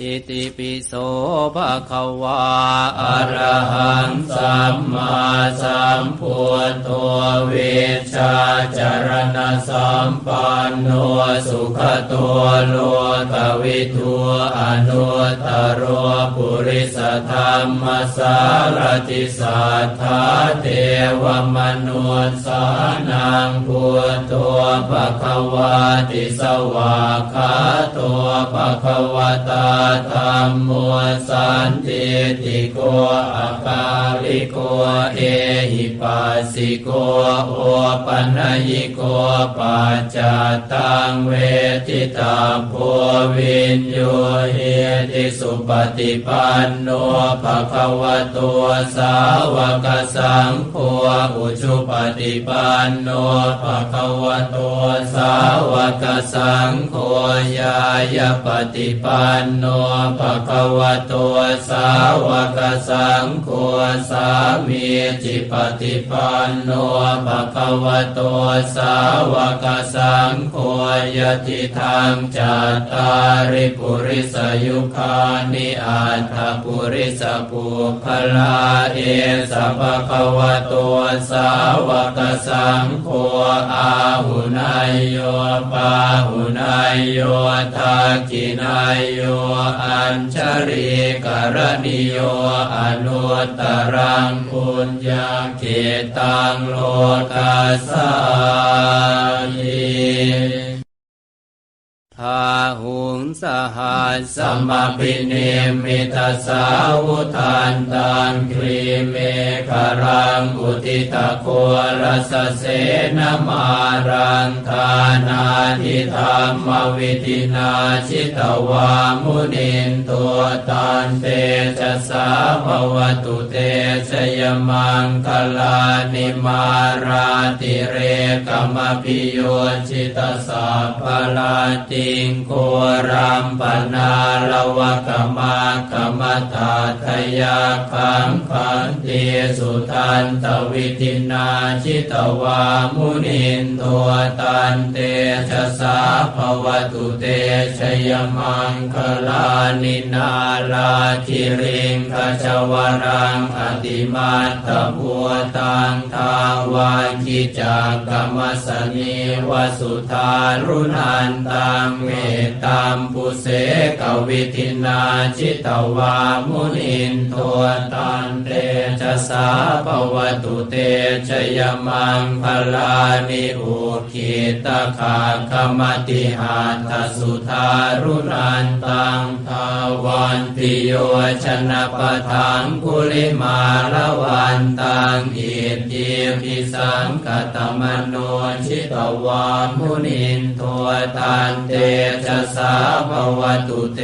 อิติปิโสภะคะวาอะระหังสัมมาสัมพุทโธเวชาจารณะสัมปันโนสุขตัวโลกวิทูอนุตตรโรปุริสธรรมสารติสัทธาเทวมนุสานังพุทโธภะคะวาติสวากขาตัวภะคะวตาธรรมโมสันติติโกอาคาลิโกเอหิปัสสิโกโอปัญญิโกปัจจตังเวทิตาโพวินโยเฮติสุปฏิปันโนภะคะวะโตสาวกสังโฆอุชุปฏิปันโนภะคะวะโตสาวกสังโฆยายาปฏิปันโนภะคะวะโตสาวกสังโฆสามีจิปฏิปันโนภะคะวะโตสาวกสังโฆยติธรรมจัตตาริปุริสยุคานิอัตถปุริสปุพลาเอสัพพะวะโตสาวกสังโฆอาหุนายโยปาหุนายโยทักขินายโยอัญชริกรณิโยอนุตตรังปุญญาเกตังโลกัสสายิ พาหุงสหัสสมปิเนมิตาสาวุทานตังครีเมฆรังอุติตะโครสเสนมารังทานาทิธรรมวิตินาชิตวามุนินตัวตันเตจะสาภวตุเตชยมังคลานิมาราติเรกมพิโยชิตสาภลาติงโครัมปนาลวะกมากรมตาทยาคังคันเตสุทันตวิทินาชิตวามุนินตัวตันเตชะสาภวตุเตชยมังคลานินาลาคิริงขจวรังอติมาตพัวตังทาวาคิจากกรรมสนีวสุธารุนันตังเมตตามปุเสกวิทินาชิตวามุนินโทตันเตจสาปวตุเตชยมังพลานิอุคิตาขาคมติหาทสุธารุนันตังทาวันติโยชนะปทังกุลิมาละวันตังอิทิพิสังกตมโนชิตวามุนินโทตันเตจะสาภวตุเต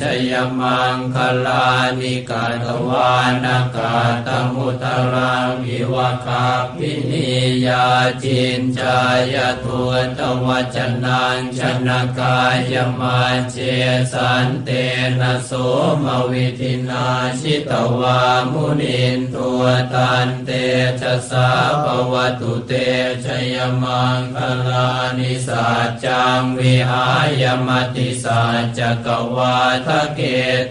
ชยมังคลานิกาตวานากาตมุตรังวิวคาปินิยาจินจายตุตวัจนังชนกายมาเจสันเตนะโสมวิทินาชิตวามุนินตัวตันเตชะสาภวตุเตชยมังคลานิสัจจังวิหาายมติสัจกวาทะเก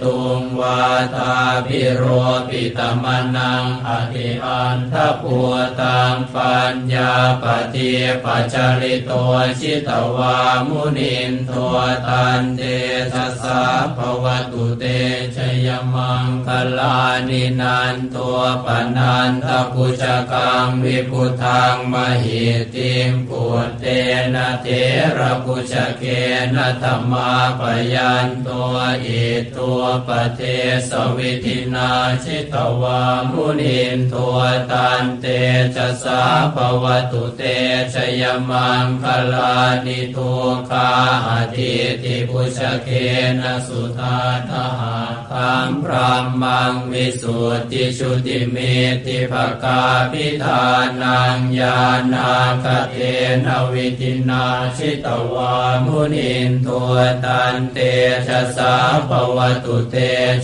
ตุงวาทาพิโรปิตมนังอธิอันทปัวตังปัญญาปฏิปัจจริตัวชิตวามุนินตัวตันเตชะสาภวตุเตชยมังคลานินันตัวปนันทปุจกังวิพุทังมหิติมปุตเตนะเทระปุจเกนะธรรมาปยันตัวอิตัวปเทสวิทินาชิตวามุนินตัวตันเตจะสาภวตุเตชยมังคลานิทุคาอธิติปุชเกนะสุธาทหาคังพระมังวิสุทธิชุติเมติภกาพิธานังญาณาคเทนวิทินาชิตวามุนิินตัวตันเตชะสาภวตุเต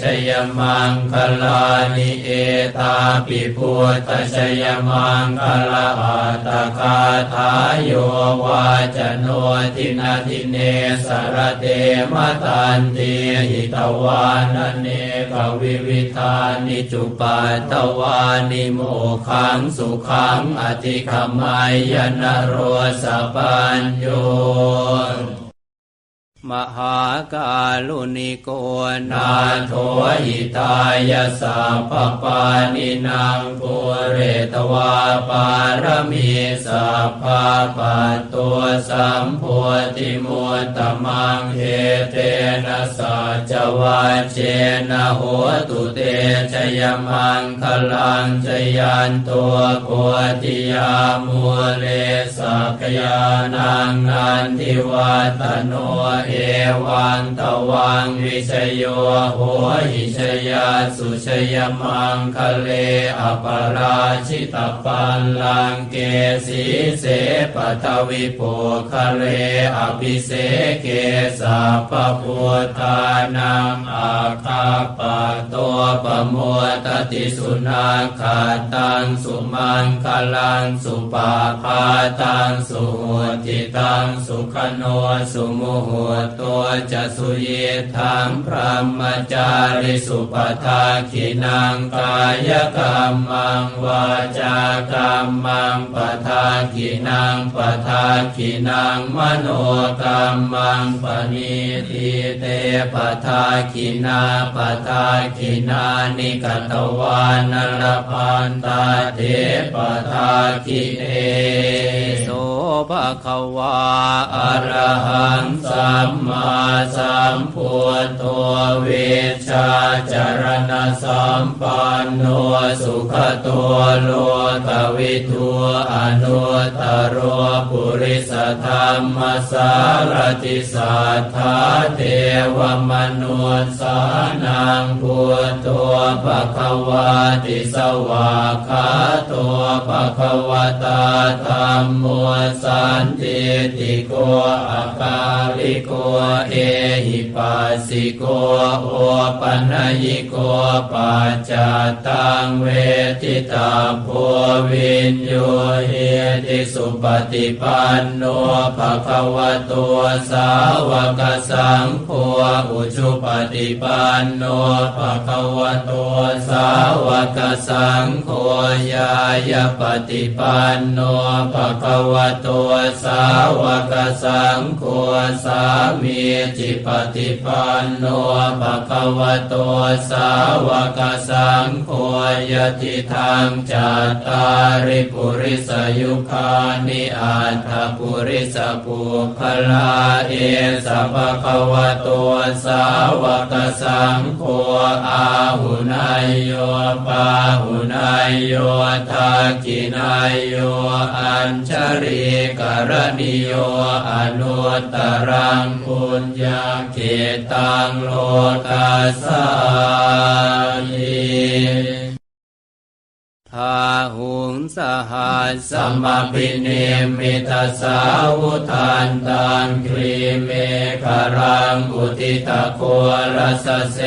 ชยมังคลานิเอตาปิพุทธชยมังคลาอัตคาทายโยวาจโนทินาทิเนสรเตมตันติหิตวานเนกวิวิธานิจุปัตตวานิโมขังสุขังอธิคมายนโรสปัญโย มหากาลุนิโกนาโทหิตายาสัพพปานินางปุเรตวาปารมีสัพพะปัตตัวสัมโพธิมุตตมังเฮเตนะสัจวัเจนะโหตุเตชยมังคลังชยันตัวโพธิยามุเลสักยานังนันทิวัตโนเอวังตวังวิชโยโหหิชยาสุชยมังคะเลอปราชิตปันลังเกสีเสปทวิโภคะเลอภิเสเกสัพพุทธานังอาคาปะตัวปโมตติสุนาคาตังสุมังคลังสุปาพาตังสุหุติตังสุขโนสุมุหุตัวจะสุเยธังพระมจาริสุปทาขินังกายกรรมังวาจากรรมังปทาขินังปทาขินังมโนกรรมังปณิทิเตปทาขินาปทาขินานิกตวานรพันตาเทปทาขิเนโสภะควาอรหังสัมมาสัมพุทโธเวชาจารณสัมปันโนสุขตัวโลกวิทูอนุตรโรปุริสธรรมสารติสัทธาเทวมนุสานังพุทโธภควาติสวาคาตัวภควตาธรรมมวสันติติโกอาคาลิโกเอหิปัสสิโกโอปัญญิโกปัจจตังเวทิตาโพวินโยเฮติสุปฏิปันโนภะคะวะโตสาวกสังโฆอุชุปฏิปันโนภะคะวะโตสาวกสังโฆยายาปฏิปันโนภะคะวะโตสาวกสังโฆสามีจิปฏิปันโนภะคะวะโตสาวกสังโฆยติทางจัตตาริปุริสยุคานิอัตถปุริสปุคลาเอสัพพะวะโตสาวกสังโฆอาหุนายโยปาหุนายโยทักขินายโยอัญชริกรณิโยอนุตตรังปุญญาเกตังโลกัสสานิ ทาหุงสหัสสมปิเนมิตาสาวุทันตังครีเมฆรังอุติตะโครสเส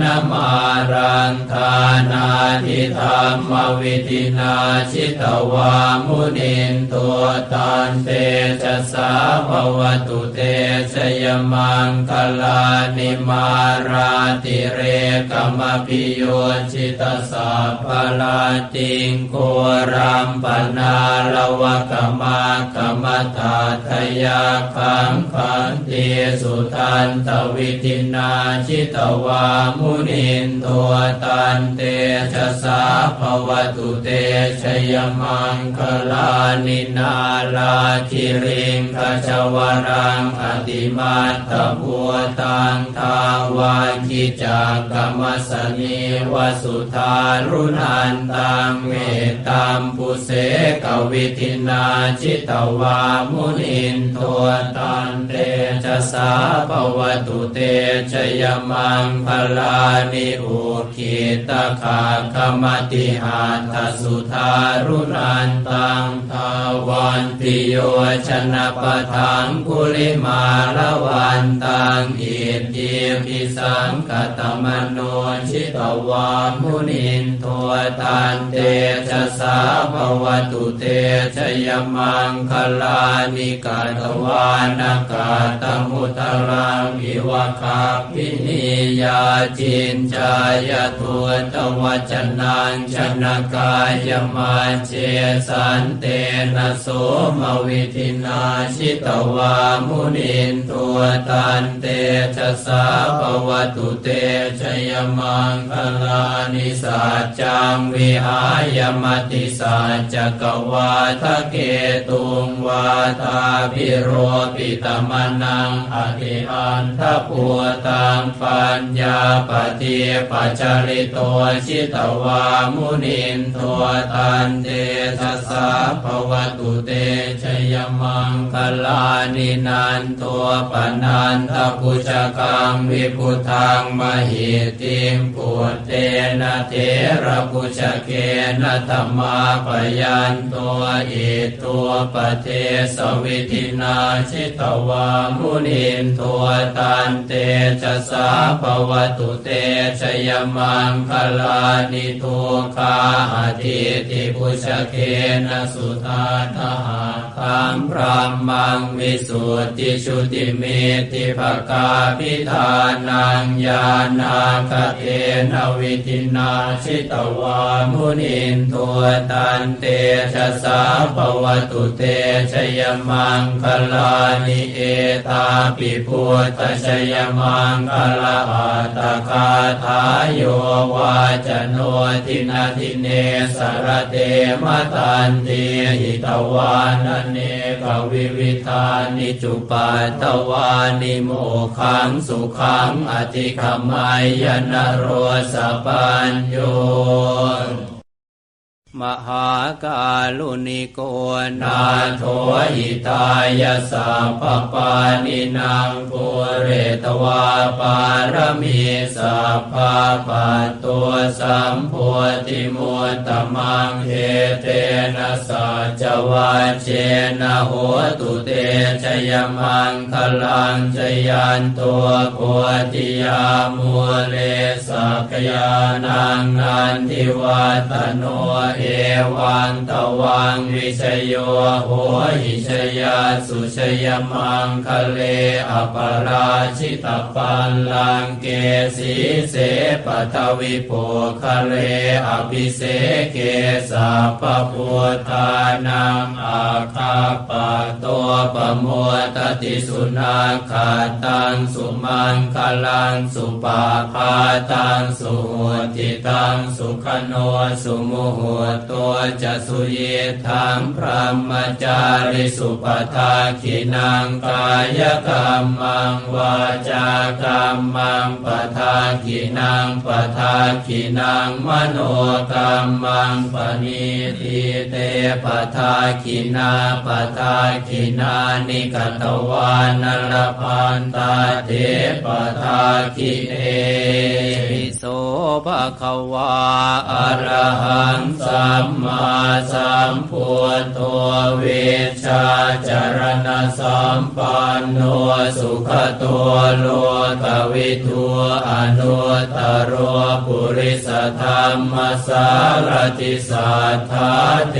นมารังทานาทิธรรมวิธินาชิตวามุนินตัวตันเตจะสาภวตุเตชยมังคลานิมาราติเรกมพิโยชิตสาภลาติงโกรัมปนาลวะกมากรรมตาทยาคังขันติสุทันตวิทินาชิตวามุนินตัวตันเตชะสาภวตุเตชยมังคลานินาลาคิริงขจวรังอติมาตพัวตังทาวาคิจากกรรมสนีวสุธารุนันตังเมตตามปุเสกวิทินาชิตวามุนินโทตันเตจะสาภวตุเตชยมังพลานิอุคิตาคาคมติหาทสุธารุนันตังทาวันติโยชนะปทังกุลิมาละวันตังอิทิพิสังกตมโนชิตวามุนินโทตันเตชะสาภวตุเตชยมังคลานิกาตวานากาตมุตรังวิวคาพินิยาจินจายตุตวัจนังชนกายมาเจสันเตนะโสมวิทินาชิตวามุนินตัวตันเตชะสาภวตุเตชยมังคลานิสัจจังวิหายมติสัจกวาทะเกตุงวาทาพิโรปิตมนังอธิอันทปัวตังปัญญาปฏิปัจจริโตชิตวามุนินตัวตันเตชะสาภวตุเตชยมังคลานินันตัวปนันทปุจกังวิพุทังมหิติมปุตเตนะเทระปุจเกนะธรรมาปยันตัวอิตัวปเทสวิทินาชิตวามุนินตัวตันเตชะสาภวตุเตชยมังคลานิทุคาอธิติปุชเกนะสุธาทหาคังพระมังวิสุทธิชุติเมติภกาพิธานังญาณาคเทนวิทินาชิตวามุนินตัวตันเตชะสาภวตุเตชยมังคลานิเอตาปิพุทธชยมังคลาอัตคาทายโยวาจโนทินาทิเนสรเตมตันเตหิตวานเนกวิวิธานิจุปัตตวานิโมขังสุขังอธิคมายนโรสปัญโย มหากาลุนิโกนาโทหิตายาสัพพปานินางปุเรตวาปารมีสัพพปัตตัวสัมโพธิมุตตมังเทเตนะสัจวัจเจนะโหตุเตชยมังคลังจยันตัวโพธิยามุเลสักยานังนันทิวัตโนเอวังตวังวิชโยโหหิชยาสุชยมังคะเลอปราชิตปันลังเกสีเสปทวิโภคะเลอภิเสเกสัพพุทานังอาคาปะตัวปโมตติสุนาคาตังสุมังคลังสุปาพาตังสุหุติตังสุขโนสุมุหุตัวจะสุเยทังพระมจาริสุปทาขินังกายกรรมังวาจากรรมังปทาขินังปทาขินังมโนกรรมังปณิทิเตปทาขินาปทาขินานิกตวานรพันตาเทปทาขิเอปิโสภะคะวาอรหังสัมมาสัมพุทโธเวชาจารณสัมปันโนสุขตัวโลกวิทัวอนุตโรปุริสธรรมสารติสัทธาเท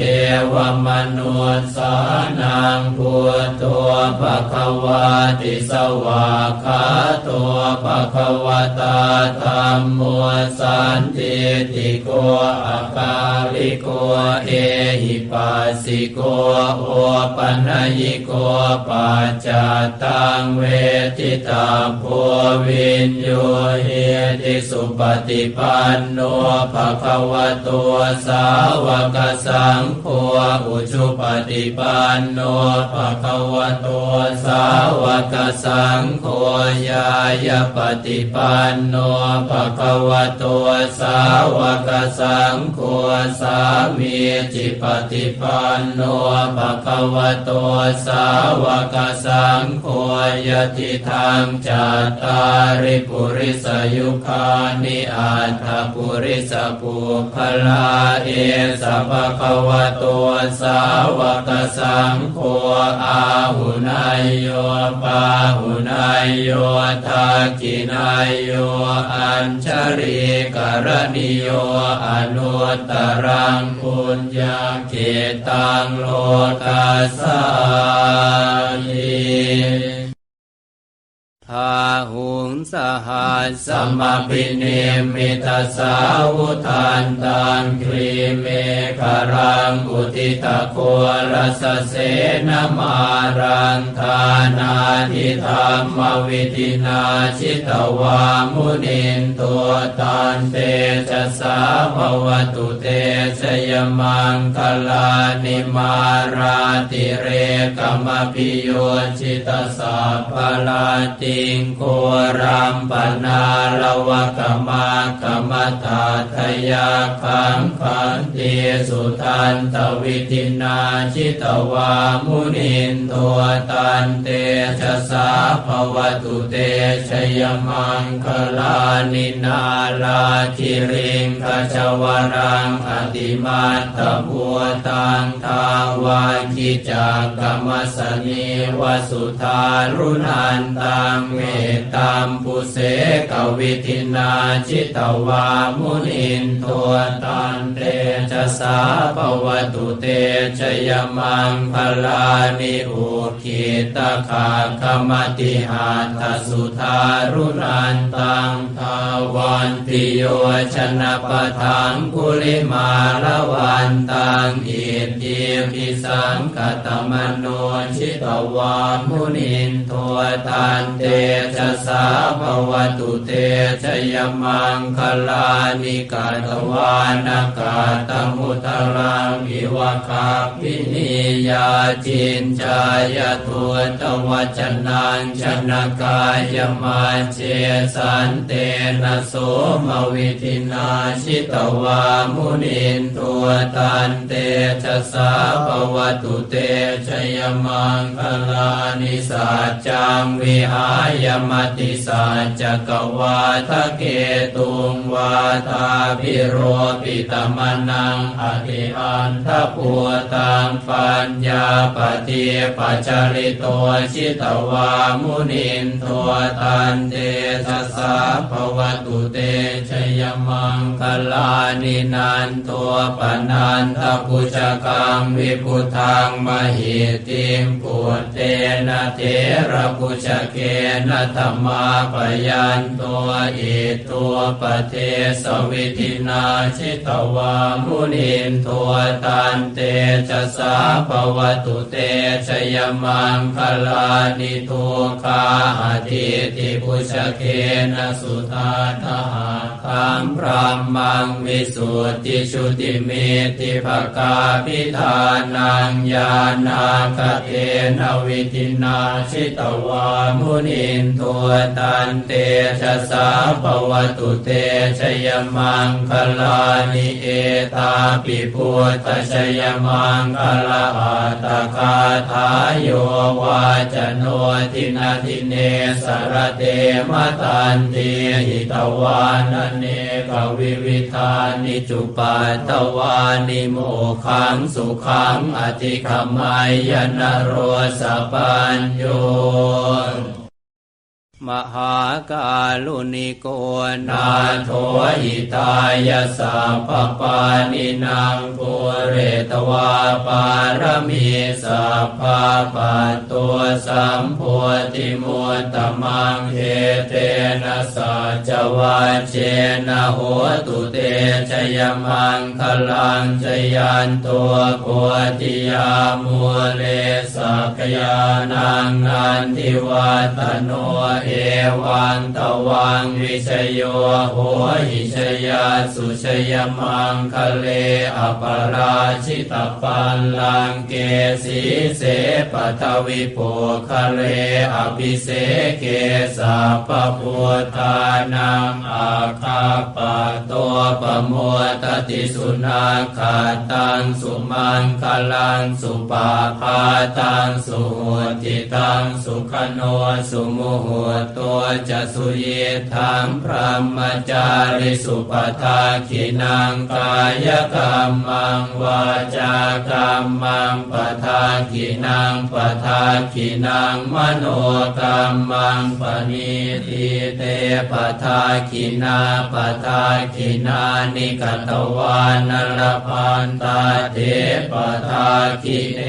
วมนุสานังพุทโธภะคะวาติสวาคาตัวภะคะวตาธรรมมสันติติโกอาคาลิโกเอหิปัสสิโกโอปัญญิโกปัจจตังเวทิตาโพวินโยเฮติสุปฏิปันโนภะคะวะโตสาวกสังโฆอุชุปฏิปันโนภะคะวะโตสาวกสังโฆยายปฏิปันโนภะคะวะโตตัวสาวกสังโฆสามีจิปฏิปันโนภะคะวะโตสาวกสังโฆยติธรรมจัตตาริปุริสยุคานิอัตถปุริสปุพลาเอสะภะคะวะโตสาวกสังโฆอาหุนายโยปาหุนายโยทากินายโยอัญชริกรณิโยอนุตตรังปุญญาเกตังโลกัสสานิทาหู สหัสสมปิเนมิตาสาวุทันตังครีเมฆรังอุติตะโครสเสนมารังทานาทิธรรมวิตินาชิตวามุนินตัวตันเตจะสาภวตุเตชยมังคลานิมาราติเรกมปิโยชิตสาภลาติงโครัมปนาลวะกมากมตาทยาคังคันเตสุทันตวิตินาชิตวามุนินตัวตันเตชะสาภวตุเตชยมังคลานินาลาคิริงขจวรังอติมาตบัวตังทาวาคิจากกรรมสนีวสุธารุนันตังเมตตามปุเสกวิทินาจิตวามุนินตัวตันเตจะสาปวตุเตชยมังพลานิอุคิตาคาคมติหาทสุธารุนันตังทาวันติโยชนะปทังกุลิมาละวันตังอิทิพิสังกตมโนชิตวามุนินตัวตันเตจะสาภวตุเตชยมังคลานิกาตวานากาตมุตรังอิวะคาปินิยาจินจายตัวตวัจนังชนกายมาเจสันเตนะโสมวิทินาชิตวามุนินตัวตันเตชะสาภวตุเตชยมังคลานิสัจจังวิหายมติสจจกวาทะเกตุงวาทาพิโรปิตมนังอธิอันทปัวตังปัญญาปฏิปัจจริโตชิตวามุนินตัวตันเตชะสาภวตุเตชยมังคลานินันตัวปนันทปุจกังวิพุทังมหิติมปุตเตนะเทระปุจเกนะธรรมาปยันตัวอิตัวปเทสวิธินาชิตวามุนินตัวตันเตชะสาภวตุเตชยมังคลานิทุคาอธิติปุชเกนะสุตาทหาคังพรามังวิสุทธิชุติเมติภกาพิธานังญาณาคเทนวิทินาชิตวามุนินตัวตันเตชะสาภวตุเตชยมังคลานิเอตาปิพุทธชยมังคลาอัตคาทาโยวาจโนทินาทิเนสรเตมตันเตหิตวานเนกวิวิธานิจุปัตตวานิโมขังสุขังอธิขมายนโรสปัญโย มหากาลุนิโกนาโทหิตายาสัพพปานินางปุเรตวาปารมีสัพพะปัตตัวสัมโพธิมุตตมังเฮเตนะสัจวัจเจนะโหตุเตชยมังคลังชยันตัวโพธิยามุเลสักยานังนันทิวัตโนเอวันตวังวิชโยโหหิชยาสุชยมังคะเลอปราชิตปันลังเกสีเสปทวิปุคะเลอภิเสเกสัพพพุทธานังอาคาปะตัว ปโมตติสุนาคาตังสุมังคลังสุปาพาตังสุโหติตังสุขโนสุโมโหตัวจะสุเยทังพระมจาริสุปทาขินังกายกรรมังวาจากรรมังปทาขินังปทาขินังมโนกรรมังปณิทิเตปทาขินาปทาขินานิกตวานรพันตาเทปทาคิเน